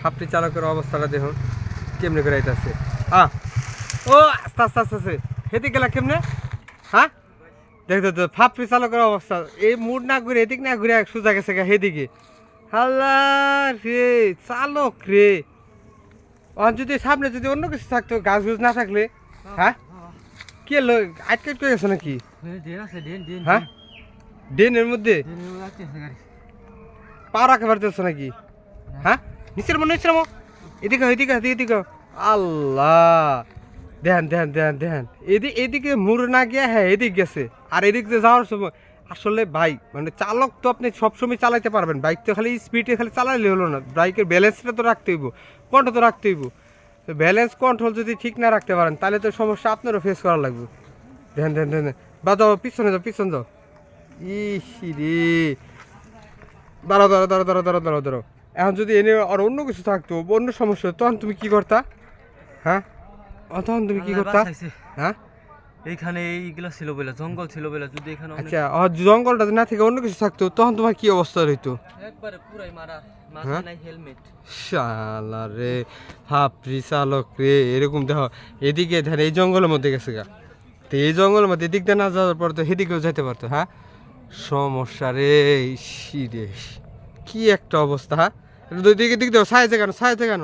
খাপটি চালকের অবস্থাটা দেখুন কেমনে করে আইতাছে। আ ও আস্তে আস্তে আস্তে আস্তে হেদিক গেলা কেমনে? হ্যাঁ দেখতো তো ফাপড়ি চালকের অবস্থা। এই মুড না ঘুরে এদিক না ঘুরে সোজা গেছে গা হেদিকে। হাল্লা রে চালক রে। অন যদি সামনে যদি অন্য কিছু থাকতো গাছ গুছ না থাকলে হ্যাঁ কি হলো? আটকে আটকে গেছে নাকি? হ্যাঁ ড্রেনের মধ্যে? পা রাখতে পারতেছ নাকি? হ্যাঁ নিচের মনে হচ্ছে মো এদিকে এদিকে এদিকে এদিকে আল্লাহ। দেন দেন দেন দেন। এদিকে এদিকে মুড় না গিয়ে হ্যাঁ এদিক গেছে। আর এদিক দিয়ে যাওয়ার সময় আসলে বাইক মানে চালক তো আপনি সবসময় চালাতে পারবেন। বাইক তো খালি স্পিডে খালি চালাইলে হলো না। বাইকের ব্যালেন্সটা তো রাখতে হইব। কন্ট্রোল তো রাখতে হইব। ব্যালেন্স কন্ট্রোল যদি ঠিক না রাখতে পারেন, তাহলে তো সমস্যা আপনারও ফেস করা লাগবে। দেন দেন দেন বা যাও, পিছনে যাও পিছনে যাও। ইস রে। দাঁড়াও দাঁড়াও দাঁড়াও দাঁড়াও দাঁড়াও দাঁড়াও। এখন যদি এনে আর অন্য কিছু থাকতো অন্য সমস্যা তখন তুমি কি করতা? হ্যাঁ? তখন তুমি কি করতা? হ্যাঁ? এইখানে এইগুলা ছিল বলে জঙ্গল ছিল বলে যদি এখানে আচ্ছা আর জঙ্গলটা না থেকে অন্য কিছু থাকতো তখন তোমার কি অবস্থা হইতো একবারে পুরাই মারা হ্যাঁ? মাথায় নাই হেলমেট। শালা রে হাপরি চালক রে এরকম দেখো এদিকে ধ্যান এই জঙ্গলের মধ্যে গেছে গা। তো এই জঙ্গলের মধ্যে এদিক দিয়ে না যাওয়ার পর তো সেদিকেও যেতে পারতো হ্যাঁ? সমস্যা রে ইসি রে কি একটা অবস্থা হ্যাঁ? দিকে দিক দাও সাইজে কেন সাইজে কেন?